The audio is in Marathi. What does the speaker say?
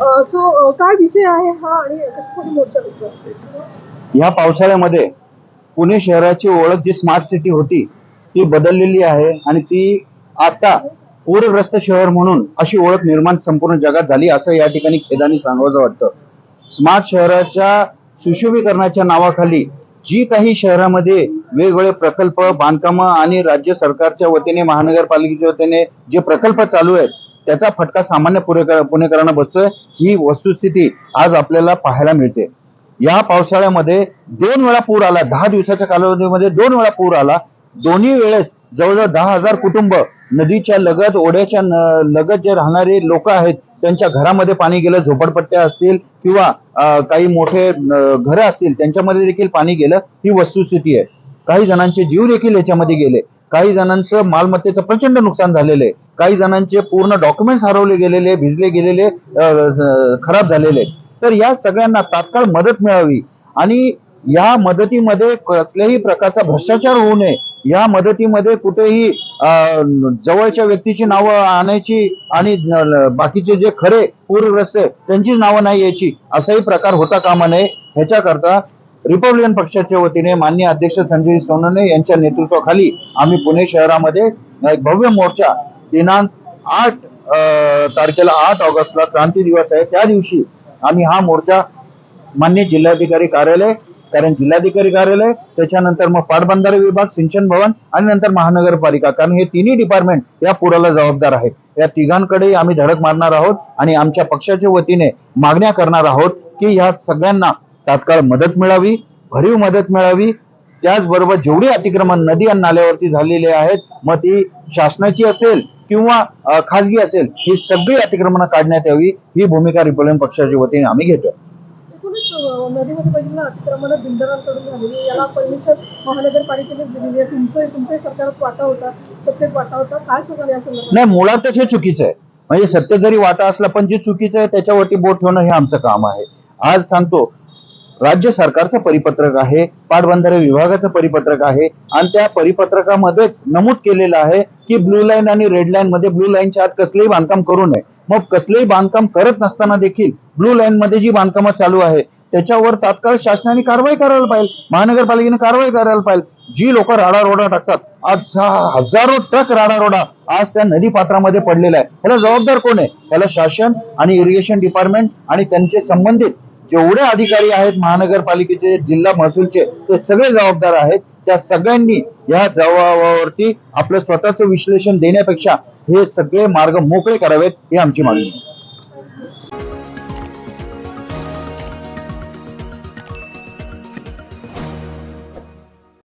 सो काय विषय आहे हा आणि कशासाठी मोर्चा ह्या पावसाळ्यामध्ये पुणे शहराची ओळख जी स्मार्ट सिटी होती ती बदललेली आहे आणि ती आता पूरग्रस्त शहर म्हणून अशी ओळख निर्माण संपूर्ण जगात झाली असं या ठिकाणी खेदाने सांगावं वाटतं. स्मार्ट शहराच्या सुशोभीकरणाच्या नावाखाली जी काही शहरामध्ये वेगवेगळे प्रकल्प बांधकामं आणि राज्य सरकारच्या वतीने महानगरपालिकेच्या वतीने जे प्रकल्प चालू आहेत त्याचा फटका सामान्य पुणेकरांना बसतोय. ही वस्तुस्थिती आज आपल्याला पाहायला मिळते. या पावसाळ्यामध्ये दोन वेळा पूर आला. दहा दिवसाच्या कालावधीमध्ये दोन वेळा पूर आला. दोन्ही वेळेस जवळजवळ दहा हजार कुटुंब नदीच्या लगत ओढ्याच्या लगत जे राहणारे लोक आहेत त्यांच्या घरामध्ये पाणी गेलं झोपडपट्ट्या असतील किंवा काही मोठे घर असतील त्यांच्यामध्ये देखील पाणी गेलं. ही वस्तुस्थिती आहे. काही जणांचे जीव देखील याच्यामध्ये गेले. काही जणांचं मालमत्तेचं प्रचंड नुकसान झालेलं आहे. काही जणांचे पूर्ण डॉक्युमेंट्स हरवले गेलेले भिजले गेलेले खराब झालेले तर या सगळ्यांना तात्काळ मदत मिळावी आणि या मदतीमध्ये कसल्याही प्रकारचा भ्रष्टाचार होऊ नये. या मदतीमध्ये कुठेही अं, जवळच्या व्यक्तीची नावं आणायची आणि बाकीचे जे खरे पूरग्रस्त आहे त्यांचीच नावं नाही यायची. असाही प्रकार होता कामा नये. ह्याच्याकरता रिपब्लिकन पक्षाच्या वतीने मान्य अध्यक्ष संजय सोनवणे यांच्या नेतृत्वाखाली आम्ही पुणे शहरामध्ये एक भव्य मोर्चा दिनांक आठ तारखेला आठ ऑगस्टला क्रांती दिवस आहे. त्या दिवशी आम्ही हा मोर्चा मान्य जिल्हाधिकारी कार्यालय कारण जिल्हाधिकारी कार्यालय त्याच्यानंतर मग पाटबंधारे विभाग सिंचन भवन आणि नंतर महानगरपालिका कारण हे तिन्ही डिपार्टमेंट या पुराला जबाबदार आहेत. या तिघांकडे आम्ही धडक मारणार आहोत आणि आमच्या पक्षाच्या वतीने मागण्या करणार आहोत की ह्या सगळ्यांना तात्काळ मदत मिळावी भरीव मदत मिळावी. त्याचबरोबर जेवढी अतिक्रमण नदी आणि नाल्यावरती झालेली आहेत मग ती शासनाची असेल किंवा खासगी असेल ही सगळी अतिक्रमणं काढण्यात यावी ही भूमिका रिपब्लिकन पक्षाच्या वतीने आम्ही घेतोय. सत्तेत नाही मुळातच हे चुकीचं आहे. म्हणजे सत्य जरी वाटा असला पण जे चुकीचं आहे त्याच्यावरती बोट ठेवणं हे आमचं काम आहे. आज सांगतो राज्य सरकारचं परिपत्रक आहे पाटबंधारे विभागाचं परिपत्रक आहे आणि त्या परिपत्रकामध्येच नमूद केलेलं आहे की ब्लू लाईन आणि रेड लाईन मध्ये ब्लू लाईनच्या आत कसलेही बांधकाम करू नये. मग कसलेही बांधकाम करत नसताना देखील ब्लू लाईन मध्ये जी बांधकामं चालू आहे त्याच्यावर तात्काळ शासनाने कारवाई करायला पाहिजे महानगरपालिकेने कारवाई करायला पाहिजे. जी लोक राडा रोडा टाकतात आज सहा हजारो ट्रक राडा रोडा आज त्या नदी पात्रामध्ये पडलेला आहे. ह्याला जबाबदार कोण आहे? ह्याला शासन आणि इरिगेशन डिपार्टमेंट आणि त्यांचे संबंधित जेवढे अधिकारी आहेत महानगरपालिकेचे जिल्हा महसूलचे ते सगळे जबाबदार आहेत. त्या सगळ्यांनी या जबाबावरती आपलं स्वतःचं विश्लेषण देण्यापेक्षा हे सगळे मार्ग मोकळे करावेत ही आमची मागणी आहे.